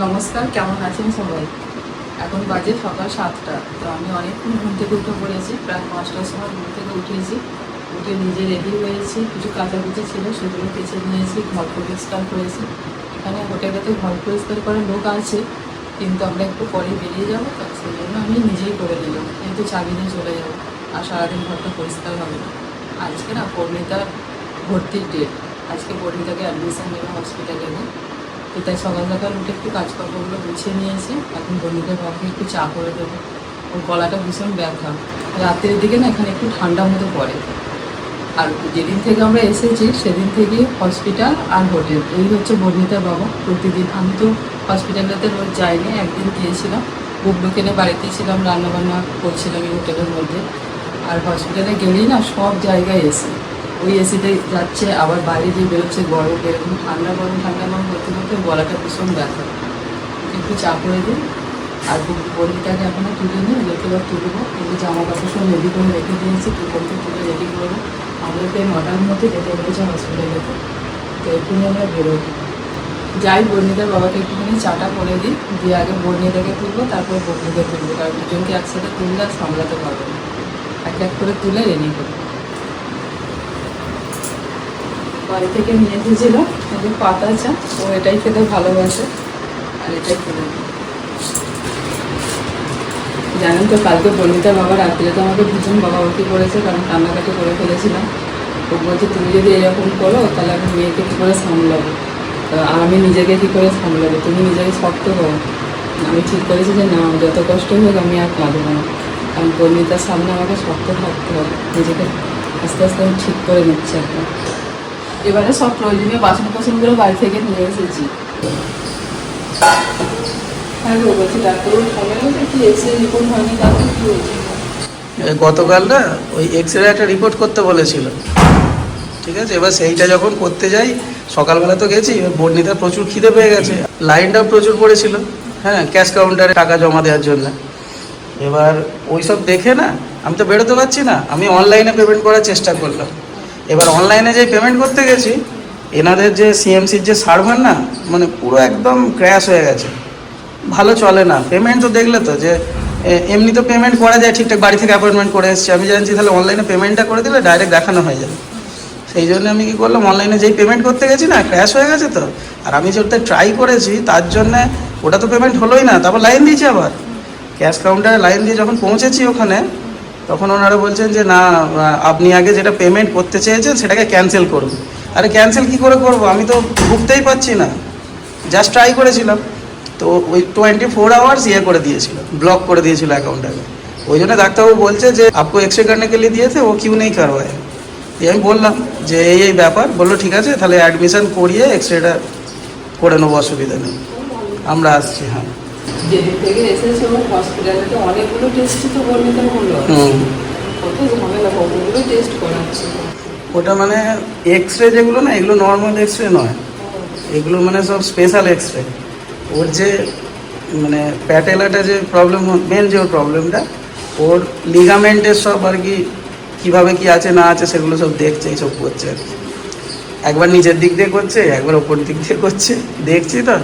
নমস্কার, কেমন আছেন সবাই? এখন বাজে সকাল সাতটা, তো আমি অনেকক্ষণ ঘুম থেকে উঠে পড়েছি, প্রায় পাঁচটার সময় ঘুম থেকে উঠেছি। উঠে নিজে রেডি হয়েছি, কিছু কাচাকুচি ছিল, সেগুলো কেচে নিয়েছি, ঘর পরিষ্কার করেছি। এখানে হোটেলেতে ঘর পরিষ্কার করার লোক আছে, কিন্তু আমরা একটু পরে বেরিয়ে যাব, তো সেই জন্য আমি নিজেই করে নিলাম, কিন্তু চাবি নিয়ে চলে যাব, আর সারাদিন ঘরটা পরিষ্কার হবে না। আজকে না, পরিণীতার ভর্তির ডেট আজকে পরিণীতাকে অ্যাডমিশন নেবে হসপিটালে তো তাই সকাল সকাল উঠে একটু কাজকর্মগুলো গুছিয়ে নিয়েছি এখন বন্ধুদের ভাবকে একটু চা করে দেবো। ওর গলাটা ভীষণ ব্যথা। রাতের দিকে না এখানে একটু ঠান্ডা মতো পড়ে। আর যেদিন থেকে আমরা এসেছি, সেদিন থেকে হসপিটাল আর হোটেল, এই হচ্ছে বর্ণিতার বাবা প্রতিদিন। আমি তো হসপিটালেতে রোজ যাইনি, একদিন গিয়েছিলাম। বুবলু কেনে বাড়িতেই ছিলাম, রান্নাবান্না করছিলাম এই হোটেলের মধ্যে। আর হসপিটালে গেলেই না সব জায়গায় এসি। ওই এসিতে যাচ্ছে, আবার বাইরে যে বেরোচ্ছে গরম, এরকম ঠান্ডা, গরম ঠান্ডা, গরম করতে করতে গলাটা ভীষণ ব্যথা। একটু চা করে দিন আর বলিটাকে এখনও তুলে নিই রেখে এবার তুলবো কিন্তু জামা কাপড় সব রেডি করে রেখে দিয়েছি কুকুরকে তুলে রেডি করব আমাদেরকে নটার মধ্যে যেতে বলেছে হসপিটালেতে তো এক্ষুনি আমরা বেরোবো। যাই বর্ণিতার বাবাকে একটুখানি চাটা করে দিই, দিয়ে আগে বর্ণিতাকে তুলবো, তারপর বন্ধুকে তুলবো। কারণ দুজনকে একসাথে তুললে আর সামলাতে পারব না। এক এক করে তুলে রেডি করব। বাড়ি থেকে নিয়ে এসেছিল কিন্তু পাতা চা, ও এটাই খেতে ভালোবাসে, আর এটাই খেতে জানেন তো, কালকে বর্ণিতার বাবা রাত্রে তো আমাকে ভীষণ বাবাবাকি করেছে, কারণ কান্নাকাটি করে ফেলেছিলাম। ও বলছে, তুমি যদি এরকম করো, তাহলে আমি মেয়েকে কী করে সামলাবো? তা আমি নিজেকে কী করে সামলাবো? তুমি নিজেকে শক্ত হও আমি ঠিক করেছি যে না, যত কষ্ট হোক আমি আর কাঁদবো না। কারণ বর্ণিতার সামনে আমাকে শক্ত থাকতে হবে। নিজেকে আস্তে আস্তে আমি ঠিক করে নিচ্ছি এখন। এবারে সব প্রয়োজনীয় বাসন কোসনগুলো বাড়ি থেকে নিয়ে এসেছি। হ্যাঁ গতকাল না, ওই এক্স রে একটা রিপোর্ট করতে বলেছিল। ঠিক আছে? এবার সেইটা যখন করতে যাই, সকালবেলা তো গেছি, এবার বর্ণিতার প্রচুর খিদে পেয়ে গেছে। লাইনটাও প্রচুর পড়েছিল। হ্যাঁ ক্যাশ কাউন্টারে টাকা জমা দেওয়ার জন্য। এবার ওই সব দেখে না, আমি তো বেরোতে পারছি না। আমি অনলাইনে পেমেন্ট করার চেষ্টা করলাম। এবার অনলাইনে যে পেমেন্ট করতে গেছি, এনাদের যে সিএমসির যে সার্ভার না মানে পুরো একদম ক্র্যাশ হয়ে গেছে। ভালো চলে না। পেমেন্ট তো দেখলে তো যে এমনি তো পেমেন্ট করা যায়, ঠিকঠাক বাড়ি থেকে অ্যাপয়েন্টমেন্ট করে এসেছি। আমি জানছি তাহলে অনলাইনে পেমেন্টটা করে দিলে ডাইরেক্ট দেখানো হয়ে যাবে। সেই জন্য আমি কি করলাম অনলাইনে যেই পেমেন্ট করতে গেছি না ক্র্যাশ হয়ে গেছে তো। আর আমি যেটা ট্রাই করেছি, তার জন্যে ওটা তো পেমেন্ট হলোই না, তারপর লাইন দিয়েছি আবার। ক্যাশ কাউন্টারে লাইন দিয়ে যখন পৌঁছেছি ওখানে তখন ওনারা বলছেন যে, না, আপনি আগে যেটা পেমেন্ট করতে চেয়েছেন সেটাকে ক্যান্সেল করুন। আরে ক্যান্সেল কি করে করব? আমি তো ভুগতেই পাচ্ছি না। জাস্ট ট্রাই করেছিলাম। তো ওই টোয়েন্টি ফোর আওয়ার্স ইয়ে করে দিয়েছিল ব্লক করে দিয়েছিল অ্যাকাউন্টটাকে ওই জন্য ডাক্তারবাবু বলছে যে আপকো এক্সরে কার্ডে কে লিয়ে দিয়েছে ও কিউ নেই কারওয়ায় দিয়ে আমি বললাম যে, এই এই ব্যাপার। বলল, ঠিক আছে, তাহলে অ্যাডমিশন করিয়ে এক্সরেটা করে নেব, অসুবিধা নেই। আমরা আসছি হ্যাঁ। যেদিন থেকে এসেছে ও হসপিটালে তো অনেকগুলো টেস্টই তো বর্ণিতার হলো। কত ঝামেলা কতগুলো টেস্ট করাচ্ছে। ওটা মানে এক্স রে যেগুলো না এগুলো নর্মাল এক্স রে নয়। এগুলো মানে সব স্পেশাল এক্স রে ওর যে মানে প্যাটেলাটা যে প্রবলেম মেন যে ওর প্রবলেমটা ওর লিগামেন্টের সব আর কি কীভাবে কি আছে না আছে সেগুলো সব দেখছে এইসব করছে আর কি। একবার নিচের দিক দিয়ে করছে একবার ওপর দিক দিয়ে করছে দেখছি তো।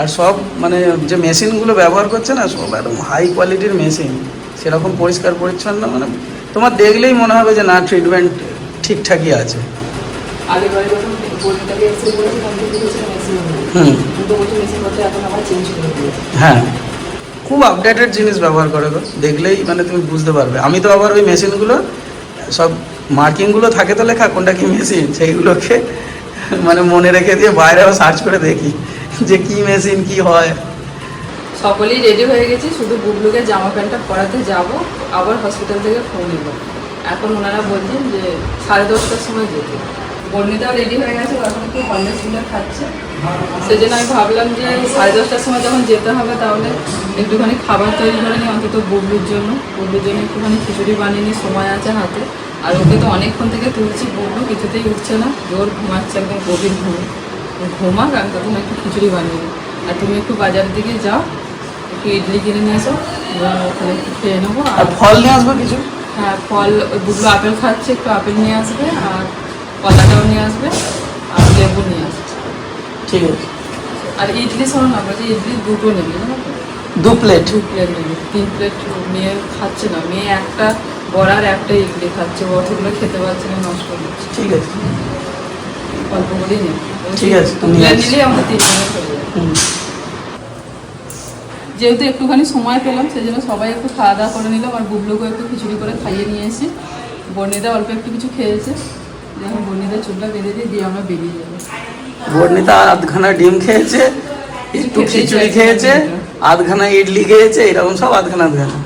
আর সব মানে যে মেশিনগুলো ব্যবহার করছে না সব একদম হাই কোয়ালিটির মেশিন সেরকম পরিষ্কার পরিচ্ছন্ন মানে তোমার দেখলেই মনে হবে যে না ট্রিটমেন্ট ঠিকঠাকই আছে। তো হ্যাঁ খুব আপডেটেড জিনিস ব্যবহার করে গো। দেখলেই মানে তুমি বুঝতে পারবে। আমি তো আবার ওই মেশিনগুলো সব মার্কিংগুলো থাকে তো লেখা কোনটা কি মেশিন সেইগুলোকে মানে মনে রেখে দিয়ে বাইরেও সার্চ করে দেখি। যে কি মেশিন, কি হয়? সকলেই রেডি হয়ে গেছি, শুধু বুবলুকে জামা প্যান্টটা পরাতে যাব, আবার হসপিটাল থেকে ফোন নিব। এখন ওনারা বলছেন যে সাড়ে দশটার সময় যেতে। বর্ণিতাও রেডি হয়ে গেছে এখন একটু হলনেস সিলার খাচ্ছে। সেজন্য আমি ভাবলাম যে সাড়ে দশটার সময় যখন যেতে হবে, তাহলে একটুখানি খাবার তৈরি করে নিই, অন্তত বুবলুর জন্য। বুবলুর জন্য একটুখানি খিচুড়ি বানিয়ে নিই, সময় আছে হাতে। আর ওকে তো অনেকক্ষণ থেকে তুলছি, বুবলু কিছুতেই উঠছে না, জোর ঘুমাচ্ছে একদম গভীর ঘুম। ঘুমাক আমি তখন একটু খিচুড়ি বানিয়ে নিই আর তুমি একটু বাজারের দিকে যাও একটু ইডলি কিনে নিয়ে এবং ওখানে একটু খেয়ে নেব। আর ফল নিয়ে আসব কিছু? হ্যাঁ ফল বুবলু আপেল খাচ্ছে একটু আপেল নিয়ে আসবে আর কলাটাও নিয়ে আসবে আর লেবু নিয়ে আসবে। ঠিক আছে। আর ইডলি শোনো না বলছি ইডলি দুটো নেবে জানো তো? দু প্লেট দু প্লেট নেবে তিন প্লেট মেয়ে খাচ্ছে না মেয়ে একটা বড়ার একটা ইডলি খাচ্ছে অতগুলো খেতে পারছে না নষ্ট যাচ্ছে ঠিক আছে। অল্প করেই নেবে। ঠিক আছে, তুমি যাবে। হুম। যেহেতু একটুখানি সময় পেলাম সেই জন্য সবাই একটু খাওয়া দাওয়া করে নিলাম আর বুবলুকে একটু খিচুড়ি করে খাইয়ে নিয়ে এসেছি বর্ণিদা অল্প একটু কিছু খেয়েছে। যখন বর্ণিদা চুলটা বেঁধে দিয়ে দিয়ে আমরা বেরিয়ে যাব। বর্ণিতা আধখানা ডিম খেয়েছে একটু খিচুড়ি খেয়েছে। আধখানা ইডলি খেয়েছে এরকম সব আধখানা আধখানা।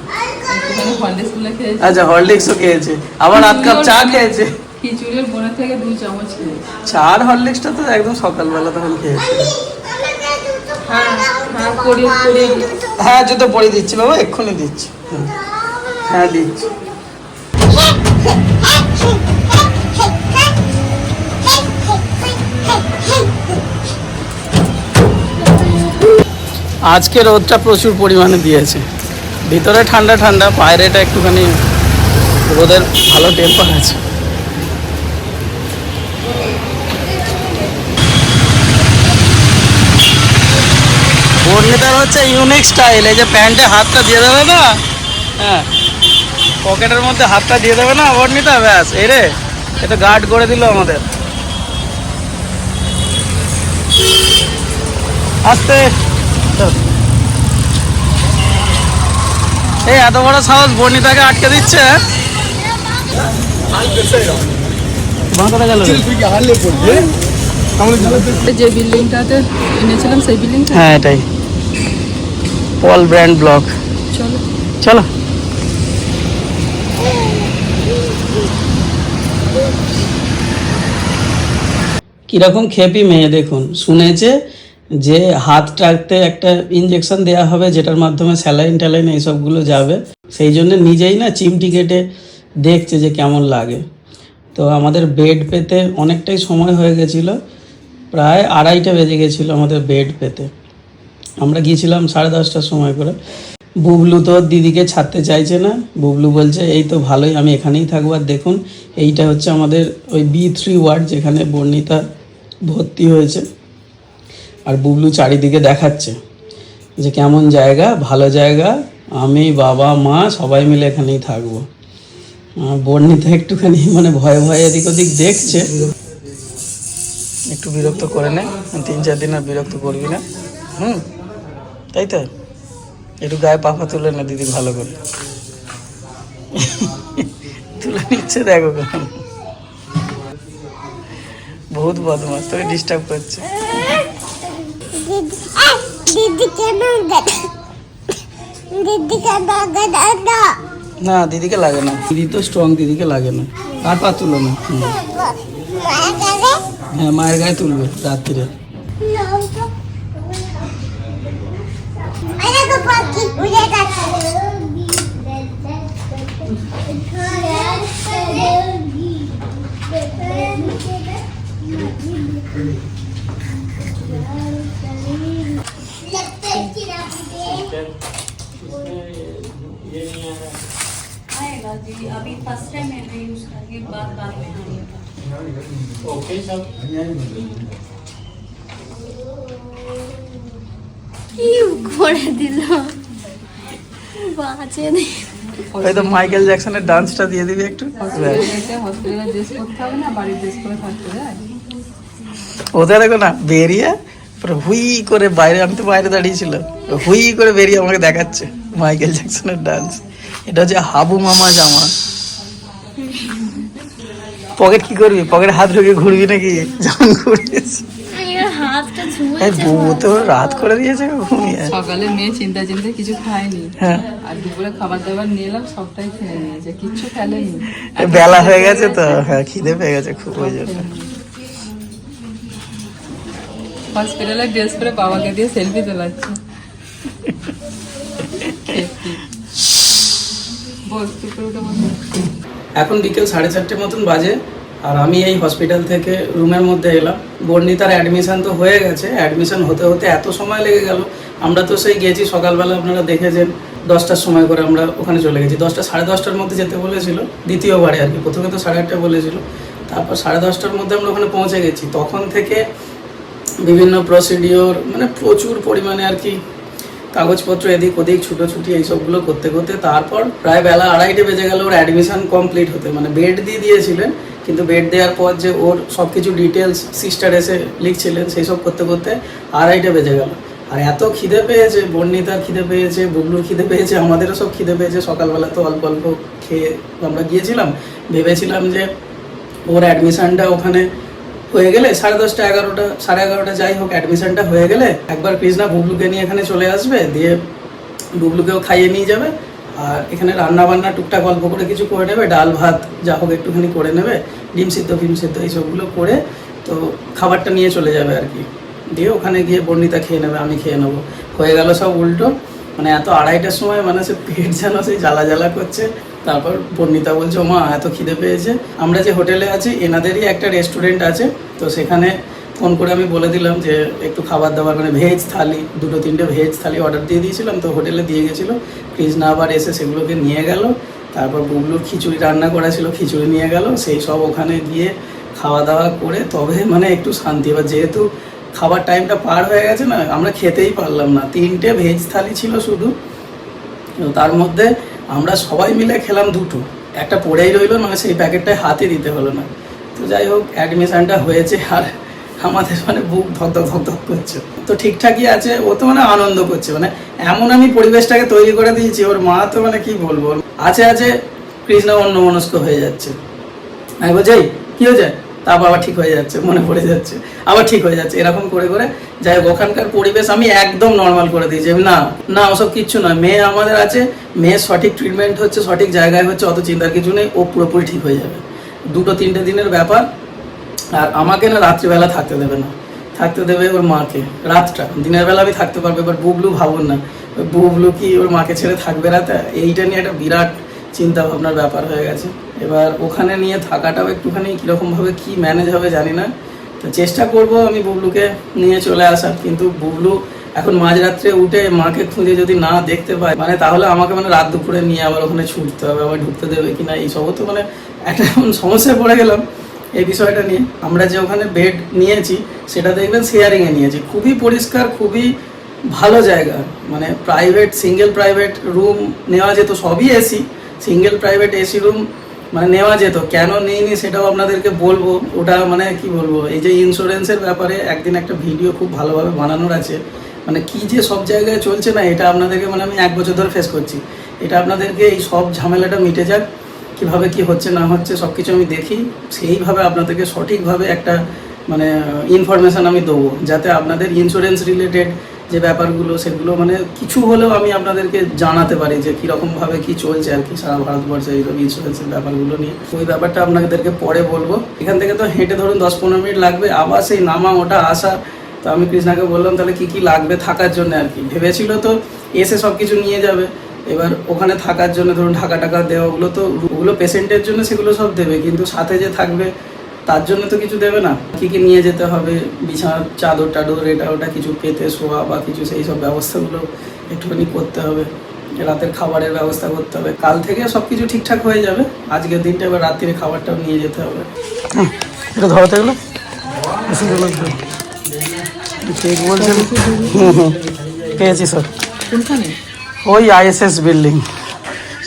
আচ্ছা হরলিক্সও খেয়েছে আবার আধ কাপ চা খেয়েছে। খিচুড়ির বোনের থেকে দুই চামচ খেয়েছে। চা আর হরলিক্সটা তো একদম সকালবেলা তখন খেয়েছে। হ্যাঁ হ্যাঁ হ্যাঁ জুতো পরে দিচ্ছি বাবা এক্ষুনি দিচ্ছি। হ্যাঁ দিচ্ছি। আজকে রোদটা প্রচুর পরিমাণে দিয়েছে। ভিতরে ঠান্ডা ঠান্ডা বাইরেটা একটুখানি রোদের ভালো টেম্পার আছে। বর্ণিতার হচ্ছে ইউনিক স্টাইল এই যে প্যান্টে হাতটা দিয়ে দেবে না? হ্যাঁ। পকেটের মধ্যে হাতটা দিয়ে দেবে না? বর্ণিতা ব্যাস। এই রে এটা গার্ড করে দিল আমাদের। আস্তে। এই এত বড় সাহস বর্ণিতাকে আটকে দিচ্ছে হ্যাঁ? যে বিল্ডিংটাতে এনেছিলাম সেই বিল্ডিংটা হ্যাঁ এটাই। পল ব্র্যান্ড ব্লক চলো। চলো। কীরকম খেপি মেয়ে দেখুন। শুনেছে যে হাত হাতটাতে একটা ইঞ্জেকশন দেওয়া হবে যেটার মাধ্যমে স্যালাইন ট্যালাইন এইসবগুলো যাবে। সেই জন্য নিজেই না চিমটি কেটে দেখছে যে কেমন লাগে। তো আমাদের বেড পেতে অনেকটাই সময় হয়ে গেছিল। প্রায় আড়াইটা বেজে গেছিল আমাদের বেড পেতে। আমরা গিয়েছিলাম সাড়ে দশটার সময় করে। বুবলু তো দিদিকে ছাড়তে চাইছে না। বুবলু বলছে, এই তো ভালোই, আমি এখানেই থাকব। আর দেখুন, এইটা হচ্ছে আমাদের ওই বি থ্রি ওয়ার্ড যেখানে বর্ণিতা ভর্তি হয়েছে। আর বুবলু চারিদিকে দেখাচ্ছে যে কেমন জায়গা, ভালো জায়গা। আমি, বাবা, মা সবাই মিলে এখানেই থাকব। বর্ণিতা একটুখানি মানে ভয়ে ভয়ে এদিক ওদিক দেখছে। একটু বিরক্ত করে নে, তিন চার দিন আর বিরক্ত করবি না। হুম? তাই তো? একটু গায়ে পাফা তুলে না দিদি ভালো করে। তুলে নিচ্ছে দেখো বহুত বদমাস তোকে ডিস্টার্ব করছে। না দিদিকে লাগে না। দিদি তো স্ট্রং দিদিকে লাগে না। আর পা তুলো না। হ্যাঁ মায়ের গায়ে তুলবে রাত্রিরে। जी अभी फ़र्स्ट टाइम मैंने यूज़ करके बाद बाद में हम ओके सब घोड़े दिलो বাঁচে হয়তো মাইকেল জ্যাকসনের ডান্সটা দিয়ে দিবি একটু। ওদের দেখো না বেরিয়ে পুরো হুই করে বাইরে আমি তো বাইরে দাঁড়িয়েছিল হুই করে বেরিয়ে আমাকে দেখাচ্ছে মাইকেল জ্যাকসনের ডান্স এটা হচ্ছে হাবু মামা জামা। পকেট কি করবি? পকেট হাত ঢুকে ঘুরবি নাকি? যখন ঘুরিস হাতটা বউ তো রাত করে দিয়েছে ঘুমিয়ে সকালে মেয়ে চিন্তা চিন্তা কিছু খায়নি। হ্যাঁ। আর দুপুরে খাবার দাবার নিয়ে এলাম সবটাই খেয়ে নিয়েছে কিচ্ছু বেলা হয়ে গেছে তো হ্যাঁ খিদে পেয়ে গেছে খুব ওই জন্য। হসপিটালে ড্রেস করে বাবাকে দিয়ে সেলফি তোলাচ্ছে। এখন বিকেল সাড়ে চারটে মতন বাজে। আর আমি এই হসপিটাল থেকে রুমের মধ্যে এলাম। বর্ণিতার অ্যাডমিশান তো হয়ে গেছে। অ্যাডমিশান হতে হতে এত সময় লেগে গেল। আমরা তো সেই গেছি, সকালবেলা আপনারা দেখেছেন, দশটার সময় করে আমরা ওখানে চলে গেছি। দশটা, সাড়ে দশটার মধ্যে যেতে বলেছিল, দ্বিতীয়বারে আর কি। প্রথমে তো সাড়ে আটটা বলেছিল। তারপর সাড়ে দশটার মধ্যে আমরা ওখানে পৌঁছে গেছি। তখন থেকে বিভিন্ন প্রসিডিওর মানে প্রচুর পরিমাণে আর কি কাগজপত্র এদিক ওদিক, ছুটোছুটি এইসবগুলো করতে করতে তারপর প্রায় বেলা আড়াইটে বেজে গেল। ওর অ্যাডমিশন কমপ্লিট হতে। মানে বেড দিয়ে দিয়েছিলেন কিন্তু বেড দেওয়ার পর যে ওর সব কিছু ডিটেলস সিস্টার এসে লিখছিলেন সেই সব করতে করতে আড়াইটা বেজে গেল। আর এত খিদে পেয়েছে বর্ণিতার খিদে পেয়েছে বুবলুর খিদে পেয়েছে, আমাদেরও সব খিদে পেয়েছে। সকালবেলা তো অল্প অল্প খেয়ে আমরা গিয়েছিলাম। ভেবেছিলাম যে ওর অ্যাডমিশানটা ওখানে হয়ে গেলে সাড়ে দশটা, এগারোটা, সাড়ে এগারোটা যাই হোক অ্যাডমিশানটা হয়ে গেলে একবার কৃষ্ণা বুবলুকে নিয়ে এখানে চলে আসবে, দিয়ে বুবলুকেও খাইয়ে নিয়ে যাবে। আর এখানে রান্না বান্না টুকটাক অল্প করে কিছু করে নেবে, ডাল, ভাত, যা হোক একটুখানি করে নেবে, ডিম সিদ্ধ, ফিম সিদ্ধ, এইসবগুলো করে তো খাবারটা নিয়ে চলে যাবে আর কি। দিয়ে ওখানে গিয়ে বর্ণিতা খেয়ে নেবে, আমি খেয়ে নেব। হয়ে গেল সব উল্টো। মানে এত আড়াইটার সময় মানে সে পেট যেন সেই জ্বালা জ্বালা করছে। তারপর বর্ণিতা বলছে "ও মা এত খিদে পেয়েছে। আমরা যে হোটেলে আছি, এনাদেরই একটা রেস্টুরেন্ট আছে, তো সেখানে ফোন করে আমি বলে দিলাম যে একটু খাবার দাবার মানে ভেজ থালি, দুটো তিনটে ভেজ থালি অর্ডার দিয়ে দিয়েছিলাম, তো হোটেলে দিয়ে গেছিল। ফ্রিজ না আবার এসে সেগুলোকে নিয়ে গেল। তারপর বুবলুর খিচুড়ি রান্না করা ছিল, খিচুড়ি নিয়ে গেল। সেই সব ওখানে গিয়ে খাওয়া দাওয়া করে, তবে মানে একটু শান্তি। এবার যেহেতু খাবার টাইমটা পার হয়ে গেছে না, আমরা খেতেই পারলাম না। তিনটে ভেজ থালি ছিল শুধু। তার মধ্যে আমরা সবাই মিলে খেলাম দুটো। একটা পড়েই রইল মানে সেই প্যাকেটটায় হাতে দিতে হলো না। তো যাই হোক অ্যাডমিশানটা হয়েছে আর আমাদের মানে বুক ধক ধক ধক করছে। তো ঠিকঠাকই আছে ও তো মানে আনন্দ করছে। মানে এমন আমি পরিবেশটাকে তৈরি করে দিয়েছি ওর মা তো মানে কি বলব? আছে আছে কৃষ্ণ অন্য মনস্ক হয়ে যাচ্ছে। আমি বলছি "এই, কি হয়েছে? তারপর আবার ঠিক হয়ে যাচ্ছে মনে পড়ে যাচ্ছে আবার ঠিক হয়ে যাচ্ছে। এরকম করে করে যাই হোক ওখানকার পরিবেশ আমি একদম নর্মাল করে দিয়েছি। না না ওসব কিচ্ছু নয়। মেয়ে আমাদের আছে মেয়ের সঠিক ট্রিটমেন্ট হচ্ছে সঠিক জায়গায় হচ্ছে অত চিন্তার কিছু নেই ও পুরোপুরি ঠিক হয়ে যাবে। দুটো তিনটে দিনের ব্যাপার আর আমাকে না রাত্রিবেলা থাকতে দেবে না। থাকতে দেবে ওর মাকে, রাতটা। দিনের বেলা আমি থাকতে পারব, এবার বুবলু ভাবুন না। বুবলু কি ওর মাকে ছেড়ে থাকবে রাতে? এইটা নিয়ে একটা বিরাট চিন্তা ভাবনার ব্যাপার হয়ে গেছে। এবার ওখানে নিয়ে থাকাটাও একটুখানি কীরকমভাবে কি ম্যানেজ হবে জানি না। তো চেষ্টা করব আমি বুবলুকে নিয়ে চলে আসার, কিন্তু বুবলু এখন মাঝরাত্রে উঠে মাকে খুঁজে যদি না দেখতে পায় মানে তাহলে আমাকে মানে রাত দুপুরে নিয়ে আবার ওখানে ছুটতে হবে আবার ঢুকতে দেবে কিনা, এই সবও তো মানে একটা এমন সমস্যায় পড়ে গেলাম। এই বিষয়টা নিয়ে। আমরা যে ওখানে বেড নিয়েছি, সেটা দেখবেন শেয়ারিংয়ে নিয়েছি। খুবই পরিষ্কার, খুবই ভালো জায়গা। মানে প্রাইভেট সিঙ্গেল প্রাইভেট রুম নেওয়া যেত, সবই AC single private AC room মানে নেওয়া যেত। কেন নিইনি সেটাও আপনাদেরকে বলব। ওটা মানে কি বলব? এই যে ইন্স্যুরেন্সের ব্যাপারে একদিন একটা ভিডিও খুব ভালোভাবে বানানোর আছে। মানে কি যে সব জায়গায় চলছে না, এটা আপনাদেরকে মানে আমি এক বছর ধরে ফেস করছি। এটা আপনাদেরকে এই সব ঝামেলাটা মিটে যাক। কীভাবে কি হচ্ছে, না হচ্ছে সব কিছু আমি দেখি। সেইভাবে আপনাদেরকে সঠিকভাবে একটা মানে ইনফরমেশান আমি দেবো, যাতে আপনাদের ইন্স্যুরেন্স রিলেটেড যে ব্যাপারগুলো, সেগুলো মানে কিছু হলেও আমি আপনাদেরকে জানাতে পারি যে কীরকমভাবে কি চলছে আর কি সারা ভারতবর্ষে এইসব ইন্স্যুরেন্সের ব্যাপারগুলো নিয়ে। ওই ব্যাপারটা আপনাদেরকে পরে বলব। এখান থেকে তো হেঁটে ধরুন দশ পনেরো মিনিট লাগবে, আবার সেই নামা ওটা আসা। তো আমি কৃষ্ণাকে বললাম, তাহলে কি কি লাগবে থাকার জন্য আর কি? ভেবেছিল তো এসে সব কিছু নিয়ে যাবে। এবার ওখানে থাকার জন্য ধরুন ঢাকা টাকা দেওয়া ওগুলো তো ওগুলো পেশেন্টের জন্য সেগুলো সব দেবে কিন্তু সাথে যে থাকবে তার জন্য তো কিছু দেবে না। কি কি নিয়ে যেতে হবে বিছানার চাদর টাদর এটা ওটা কিছু পেতে শোয়া বা কিছু সেই সব ব্যবস্থাগুলো একটুখানি করতে হবে। রাতের খাবারের ব্যবস্থা করতে হবে। কাল থেকে সব কিছু ঠিকঠাক হয়ে যাবে। আজকের দিনটা এবার রাত্রিরে খাবারটাও নিয়ে যেতে হবে। এটা বলছেন হুম হুম। পেয়েছি স্যার কোনখানে? ওই আইএসএস বিল্ডিং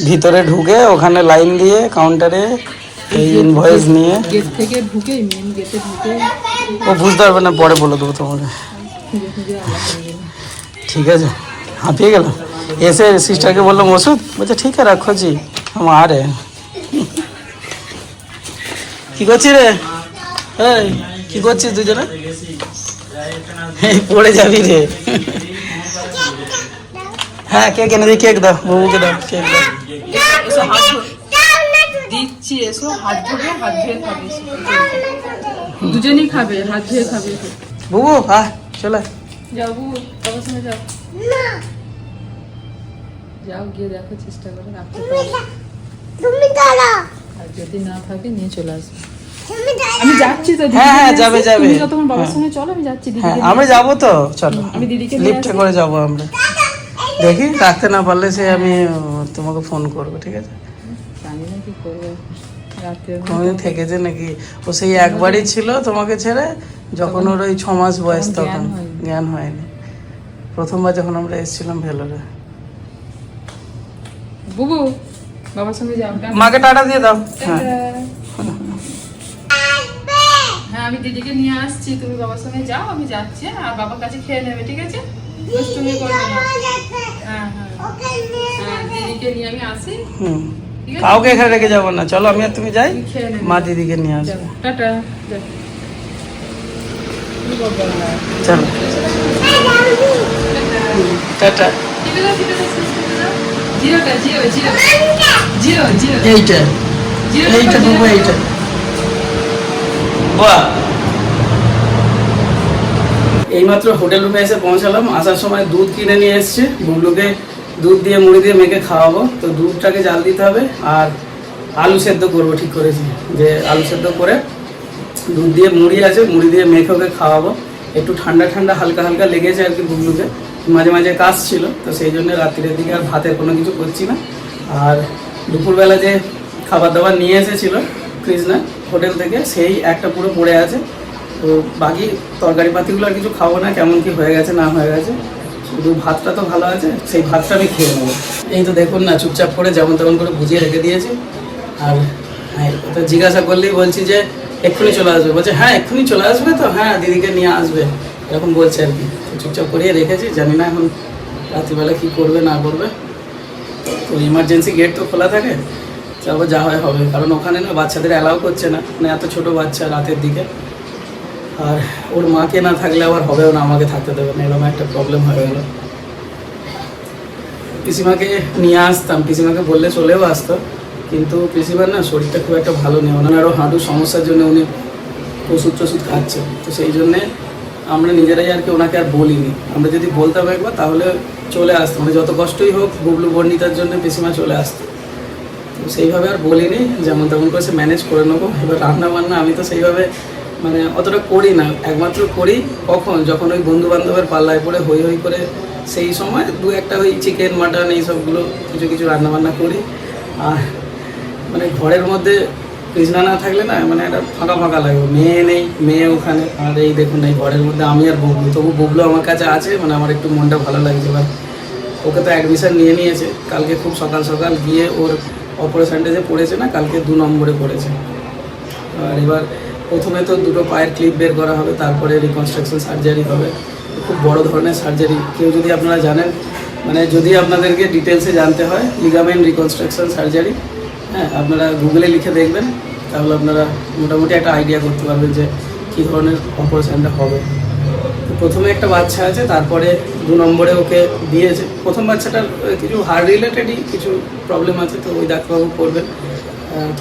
ভিতরে ঢুকে ওখানে লাইন দিয়ে কাউন্টারে এই ইনভয়েস নিয়ে। গেট থেকে ঢুকে মেন গেটে ঢুকে। ও বুঝতে পারবে না পরে বলে দেবো তোমাকে। ঠিক আছে হাঁপিয়ে গেল। এসে সিস্টারকে বললাম ওষুধ? বলছে ঠিক আছে রাখো জি। আমার কি করছিস রে? এই কি করছিস দুজনে? এই পড়ে যাবি রে। হ্যাঁ কেক এনে দিই কেক দাও বাবুকে দাও কেক দাও। দিচ্ছি এসো হাত ধুবে হাত ধুয়ে খাবে দুজনেই খাবে হাত ধুয়ে খাবে। এসো। বুবু আহ চলে। যাও বুবু বাবার সঙ্গে যাও। যাও গিয়ে দেখো চেষ্টা করে রাখতে পারো। তুমি আর যদি না থাকে নিয়ে চলে আসবে। আমি যাচ্ছি তো হ্যাঁ, হ্যাঁ, যাবে, যাবে। তুমি তো তোমার বাবার হ্যাঁ। সঙ্গে চলো আমি যাচ্ছি দিদিকে হ্যাঁ আমরা যাব তো চলো। আমি দিদিকে লিফটে করে যাব আমরা। দেখি রাখতে না পারলে সে আমি তোমাকে ফোন করব ঠিক আছে? জানি না কি করব কোনোদিন থেকেছে নাকি? ও সেই একবারই ছিল তোমাকে ছেড়ে যখন ওর ওই ছ মাস বয়স তখন জ্ঞান হয়নি। প্রথমবার যখন আমরা এসেছিলাম ভেলোরে। বুবু বাবার সঙ্গে যাও মাকে টাটা দিয়ে দাও। হ্যাঁ। হ্যাঁ আমি দিদিকে নিয়ে আসছি তুমি বাবার সঙ্গে যাও আমি যাচ্ছি হ্যাঁ? আর বাবার কাছে খেয়ে নেবে ঠিক আছে? দুষ্টুমি করবে না। হ্যাঁ হ্যাঁ। হ্যাঁ দিদিকে নিয়ে আমি আসি। হুম। কাউকে এখানে রেখে যাব না। চলো আমি আর তুমি যাই। মা দিদিকে নিয়ে আসব। টাটা? চলো। টাটা। এইটা। এইটা। এইটা। বাহ। এইমাত্র হোটেল রুমে এসে পৌঁছালাম। আসার সময় দুধ কিনে নিয়ে এসছে। বুবলুকে দুধ দিয়ে মুড়ি দিয়ে মেখে খাওয়াবো। তো দুধটাকে জাল দিতে হবে আর আলু সেদ্ধ করব ঠিক করেছি। যে আলু সেদ্ধ করে দুধ দিয়ে মুড়ি আছে, মুড়ি দিয়ে মেখে ওকে খাওয়াবো। একটু ঠান্ডা ঠান্ডা হালকা হালকা লেগেছে আর কি বুবলুকে। মাঝে মাঝে কাজ ছিল, তো সেই জন্য রাত্রির দিকে আর ভাতের কোনো কিছু করছি না। আর দুপুরবেলা যে খাবার দাবার নিয়ে এসেছিল, কৃষ্ণা হোটেল থেকে, সেই একটা পুরো পড়ে আছে। তো বাকি তরকারি পাতিগুলো আর কিছু খাব না, কেমন কি হয়ে গেছে, না হয়ে গেছে। শুধু ভাতটা তো ভালো আছে, সেই ভাতটা আমি খেয়ে নেব। এই তো দেখুন না, চুপচাপ করে যেমন তেমন করে বুঝিয়ে রেখে দিয়েছি। আর হ্যাঁ জিজ্ঞাসা করলেই বলছি যে, এক্ষুনি চলে আসবে? বলছে হ্যাঁ এক্ষুনি চলে আসবে তো হ্যাঁ দিদিকে নিয়ে আসবে। এরকম বলছে আর কি। চুপচাপ করিয়ে রেখেছি, জানি না এখন রাত্রিবেলা কী করবে, না করবে। তো ইমার্জেন্সি গেট তো খোলা থাকে যাব যা হয় হবে। কারণ ওখানে না বাচ্চাদের অ্যালাউ করছে না মানে এত ছোট বাচ্চা রাতের দিকে। আর ওর মাকে না থাকলে আবার হবেও না, আমাকে থাকতে দেবে না, এরকম একটা প্রবলেম হয়ে গেল। পিসিমাকে নিয়ে আসতাম, পিসিমাকে বললে চলেও আসতো, কিন্তু পিসিমার না শরীরটা খুব একটা ভালো নেই ওনারও হাঁটু সমস্যার জন্য উনি ওষুধ টষুধ খাচ্ছে। তো সেই জন্যে আমরা নিজেরাই আর কি ওনাকে আর বলিনি। আমরা যদি বলতাম একবার, তাহলে চলে আসতো। মানে যত কষ্টই হোক, বুবলু বর্ণিতার জন্য পিসিমা চলে আসতো। তো সেইভাবে আর বলিনি, যেমন তেমন করে সে ম্যানেজ করে নেব। এবার রান্না বান্না আমি তো সেইভাবে মানে অতটা করি না। একমাত্র করি কখন? যখন ওই বন্ধু বান্ধবের পাল্লায় পড়ে হই হই করে সেই সময় দু একটা ওই চিকেন মাটন এইসবগুলো কিছু কিছু রান্না বান্না করি। আর মানে ঘরের মধ্যে কৃষ্ণা না থাকলে না মানে একটা ফাঁকা ফাঁকা লাগবে মেয়ে নেই, মেয়ে ওখানে। আর এই দেখুন, এই ঘরের মধ্যে আমি আর ববলু তবু ববলু আমার কাছে আছে মানে আমার একটু মনটা ভালো লাগছে। এবার ওকে তো অ্যাডমিশান নিয়ে নিয়েছে। কালকে খুব সকাল সকাল গিয়ে ওর অপারেশনটা যে পড়েছে না, কালকে দু নম্বরে পড়েছে। আর এবার প্রথমে তো দুটো পায়ের ক্লিপ বের করা হবে, তারপরে রিকনস্ট্রাকশন সার্জারি হবে। খুব বড় ধরনের সার্জারি কেউ যদি আপনারা জানেন মানে যদি আপনাদেরকে ডিটেলসে জানতে হয় লিগামেন্ট রিকনস্ট্রাকশন সার্জারি হ্যাঁ আপনারা গুগলে লিখে দেখবেন, তাহলে আপনারা মোটামুটি একটা আইডিয়া করতে পারবেন যে কী ধরনের অপারেশানটা হবে। প্রথমে একটা বাচ্চা আছে, তারপরে দু নম্বরে ওকে দিয়েছে। প্রথম বাচ্চাটার কিছু হার্ট রিলেটেডই কিছু প্রবলেম আছে, তো ওই ডাক্তারবাবু করবেন।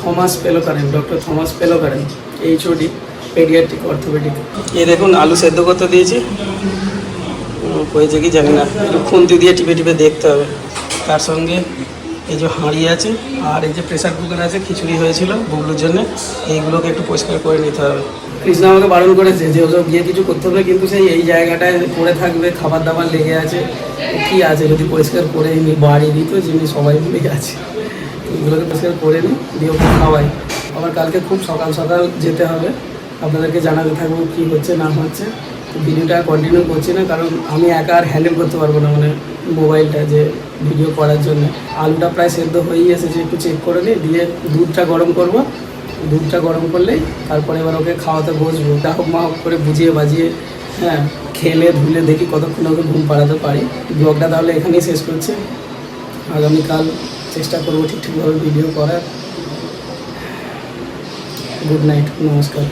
থমাস পেল করেন ডক্টর থমাস পেল করেন এইচওডি পেডিয়াট্রিক অর্থোপেডিক এ দেখুন আলু সেদ্ধ করতে দিয়েছি। হয়েছে কি জানি না। একটু খুন্তি দিয়ে টিপে টিপে দেখতে হবে। তার সঙ্গে এই যে হাঁড়ি আছে আর এই যে প্রেশার কুকার আছে খিচুড়ি হয়েছিল বুবলুর জন্য। এইগুলোকে একটু পরিষ্কার করে নিতে হবে। কৃষ্ণা আমাকে বারণ করেছে যে ওসব গিয়ে কিছু করতে হবে কিন্তু সেই এই জায়গাটায় পড়ে থাকবে খাবার দাবার লেগে আছে। কি আছে যদি পরিষ্কার করে নি বাড়ি দিত যিনি সবাই মিলে আছে এগুলোকে পরিষ্কার করে নিই, দিয়ে ওকে খাওয়াই। আবার কালকে খুব সকাল সকাল যেতে হবে। আপনাদেরকে জানাতে থাকব কী হচ্ছে, না হচ্ছে। তো ভিডিওটা কন্টিনিউ করছি না, কারণ আমি একা আর হ্যান্ডেল করতে পারব না মানে মোবাইলটা যে ভিডিও করার জন্য। আলুটা প্রায় সেদ্ধ হয়েই এসেছে, একটু চেক করে নিই, দিয়ে দুধটা গরম করব। দুধটা গরম করলেই তারপরে এবার ওকে খাওয়াতে বসবো। যা হোক মা হোক করে বুঝিয়ে বাজিয়ে হ্যাঁ খেলে, ধুলে দেখি কতক্ষণ ওকে ঘুম পাড়াতে পারি। ব্লগটা তাহলে এখানেই শেষ করছি। আগামীকাল চেষ্টা করব ঠিকঠাকভাবে ভিডিও করার গুড নাইট নমস্কার